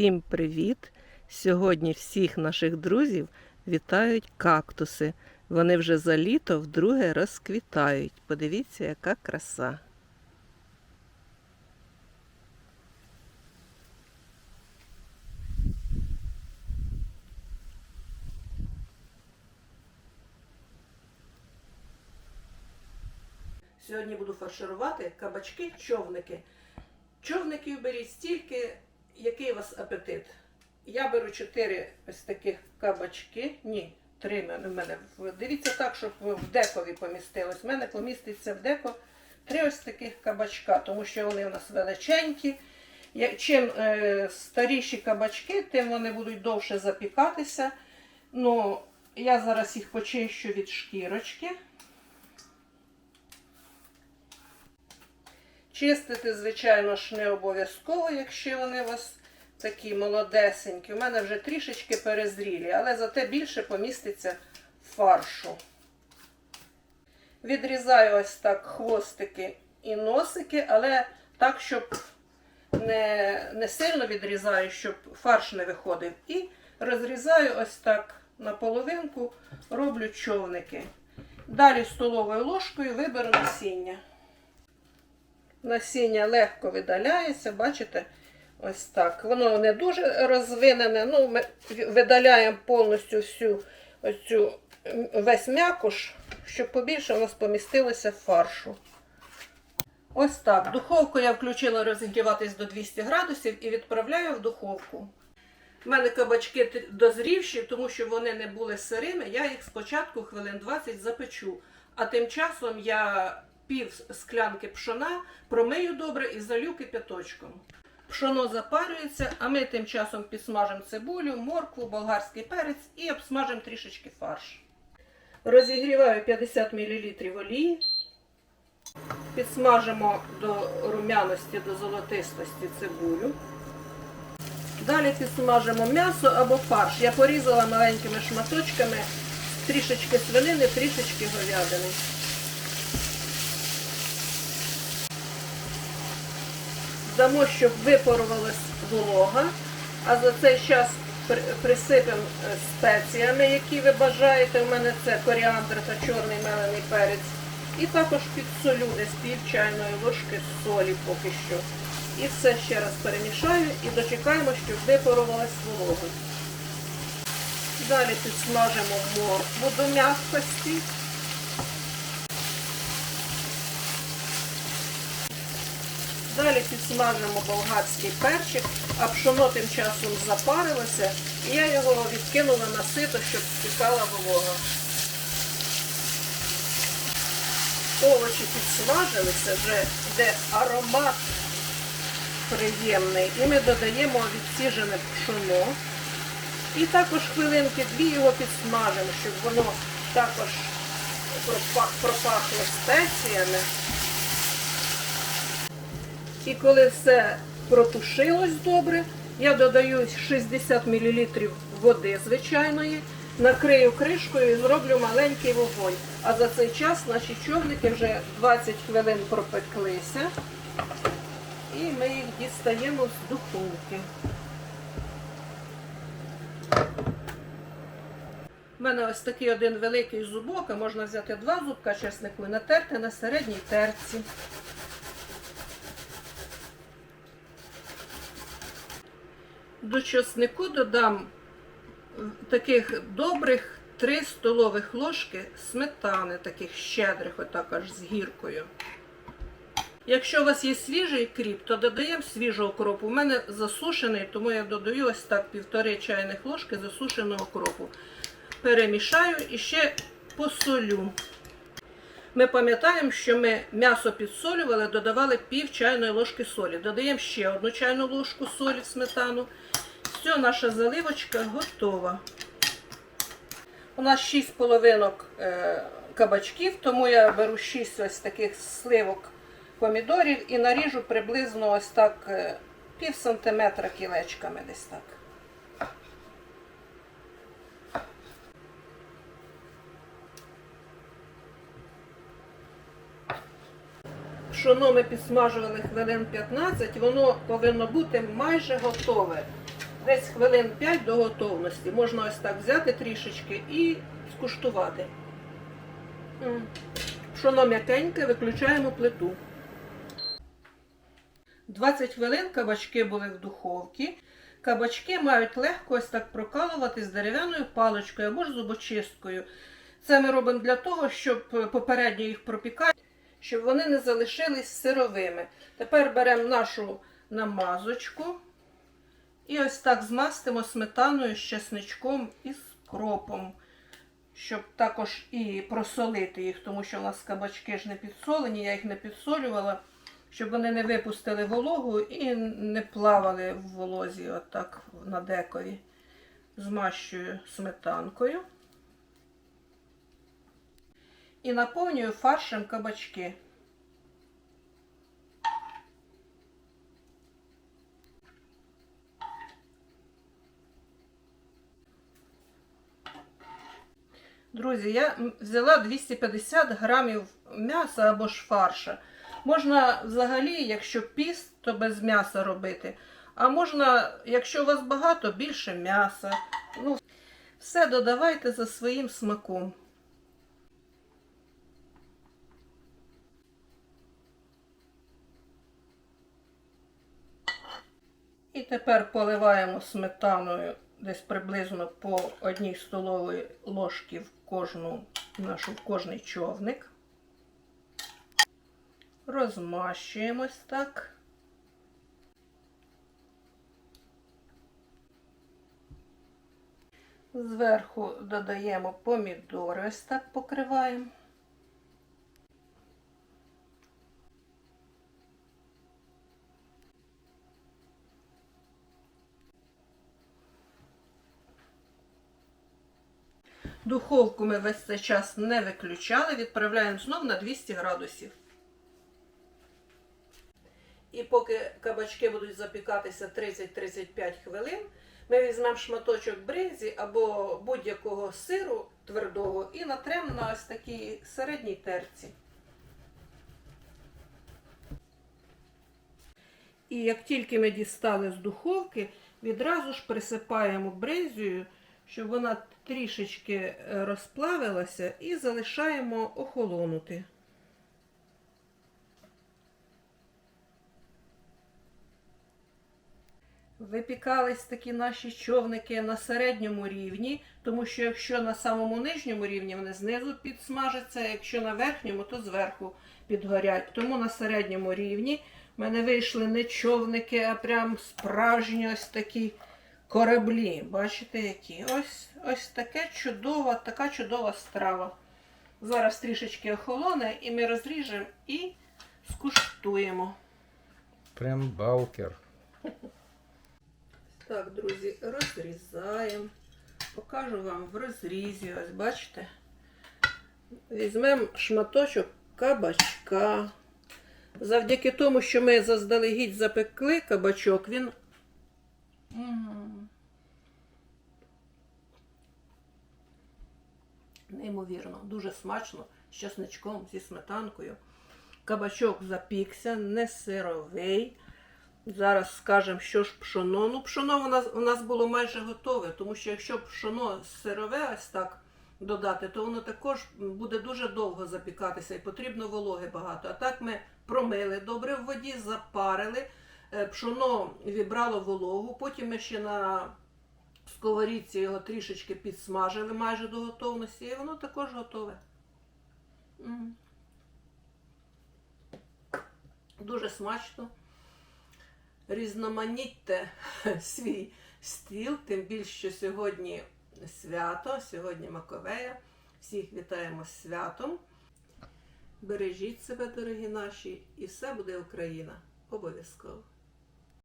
Всім привіт! Сьогодні всіх наших друзів вітають кактуси. Вони вже за літо вдруге розквітають. Подивіться, яка краса. Сьогодні буду фарширувати кабачки, човники. Човників беріть стільки, який у вас апетит. Я беру 4 ось таких кабачки. Ні, 3 в мене. Дивіться так, щоб в декові помістилось. У мене поміститься в деко 3 ось таких кабачка, тому що вони у нас величенькі. Чим е, старіші кабачки, тим вони будуть довше запікатися. Ну, я зараз їх почищу від шкірочки. Чистити, звичайно ж, не обов'язково, якщо вони у вас такі молодесенькі. У мене вже трішечки перезрілі, але зате більше поміститься фаршу. Відрізаю ось так хвостики і носики, але так, щоб не, не сильно відрізаю, щоб фарш не виходив. І розрізаю ось так на половинку, роблю човники. Далі столовою ложкою виберу насіння. Насіння легко видаляється, бачите, ось так. Воно не дуже розвинене. Ну, ми видаляємо повністю всю оцю, весь м'якуш, щоб побільше у нас помістилося фаршу. Ось так. Духовку я включила розігріватись до 200 градусів і відправляю в духовку. У мене кабачки дозрівші, тому що вони не були сирими. Я їх спочатку хвилин 20 запечу. А тим часом я пів склянки пшона промию добре і залю кипяточком. Пшоно запарюється, а ми тим часом підсмажимо цибулю, моркву, болгарський перець і обсмажимо трішечки фарш. Розігріваю 50 мл олії. Підсмажимо до румяності, до золотистості цибулю. Далі підсмажимо м'ясо або фарш. Я порізала маленькими шматочками трішечки свинини, трішечки говядини. Дамо, щоб випарувалась волога, а за цей час при- присипемо е, спеціями, які ви бажаєте. У мене це коріандр та чорний мелений перець. І також підсолю десь пів чайної ложки солі поки що. І все ще раз перемішаю і дочекаємо, щоб випарувалась волога. Далі підсмажимо моркву до м'якості. Далі підсмажимо болгарський перчик, а пшоно тим часом запарилося, і я його відкинула на сито, щоб стікала волога. Овочі підсмажилися, вже йде аромат приємний. І ми додаємо відсіжене пшоно. І також хвилинки дві його підсмажимо, щоб воно також пропахло спеціями. І коли все протушилось добре, я додаю 60 мл води звичайної, накрию кришкою і зроблю маленький вогонь. А за цей час наші човники вже 20 хвилин пропеклися. І ми їх дістаємо з духовки. У мене ось такий один великий зубок, а можна взяти два зубка чеснику і натерти на середній терці. До чеснику додам таких добрих 3 столових ложки сметани, таких щедрих, отак аж з гіркою. Якщо у вас є свіжий кріп, то додаємо свіжого окропу. У мене засушений, тому я додаю ось так півтори чайних ложки засушеного окропу. Перемішаю і ще посолю. Ми пам'ятаємо, що ми м'ясо підсолювали, додавали пів чайної ложки солі. Додаємо ще одну чайну ложку солі в сметану. Все, наша заливочка готова. У нас 6 половинок е, кабачків, тому я беру 6 ось таких сливок помідорів і наріжу приблизно ось так е, пів сантиметра кілечками десь так. Пшоно ми підсмажували хвилин 15, воно повинно бути майже готове. Десь хвилин 5 до готовності. Можна ось так взяти трішечки і скуштувати. Пшоно м'якеньке, виключаємо плиту. 20 хвилин кабачки були в духовці. Кабачки мають легко ось так прокалувати з дерев'яною паличкою або ж зубочисткою. Це ми робимо для того, щоб попередньо їх пропікати, щоб вони не залишились сировими. Тепер беремо нашу намазочку і ось так змастимо сметаною з чесничком і з кропом, щоб також і просолити їх, тому що у нас кабачки ж не підсолені, я їх не підсолювала, щоб вони не випустили вологу і не плавали в волозі, отак на декові. Змащую сметанкою і наповнюю фаршем кабачки. Друзі, я взяла 250 грамів м'яса або ж фарша. Можна взагалі, якщо піст, то без м'яса робити. А можна, якщо у вас багато, більше м'яса. Ну, все додавайте за своїм смаком. І тепер поливаємо сметаною десь приблизно по одній столовій ложці в кожну нашу в кожний човник. Розмащуємось так. Зверху додаємо помідори, ось так покриваємо. Духовку ми весь цей час не виключали, відправляємо знов на 200 градусів. І поки кабачки будуть запікатися 30-35 хвилин, ми візьмемо шматочок бринзі або будь-якого сиру твердого і натремо на ось такій середній терці. І як тільки ми дістали з духовки, відразу ж присипаємо бринзію, щоб вона трішечки е, розплавилася, і залишаємо охолонути. Випікались такі наші човники на середньому рівні, тому що якщо на самому нижньому рівні вони знизу підсмажаться, якщо на верхньому, то зверху підгорять. Тому на середньому рівні в мене вийшли не човники, а прям справжні ось такі кораблі. Бачите, які? Ось ось таке чудова, така чудова страва. Зараз трішечки охолоне, і ми розріжемо і скуштуємо. Прям балкер. Так, друзі, розрізаємо. Покажу вам в розрізі. Ось бачите. Візьмемо шматочок кабачка. Завдяки тому, що ми заздалегідь запекли кабачок, він. М. Неймовірно, дуже смачно, з чесничком, зі сметанкою. Кабачок запікся, не сировий. Зараз скажемо, що ж пшоно. Ну, пшоно у нас, у нас було майже готове, тому що якщо пшоно сирове ось так додати, то воно також буде дуже довго запікатися і потрібно вологи багато. А так ми промили добре в воді, запарили, е, пшоно вібрало вологу, потім ми ще на сковорідці його трішечки підсмажили майже до готовності, і воно також готове. Дуже смачно різноманітьте свій стіл, тим більше, що сьогодні свято, сьогодні Маковея. Всіх вітаємо з святом. Бережіть себе, дорогі наші, і все буде Україна. Обов'язково.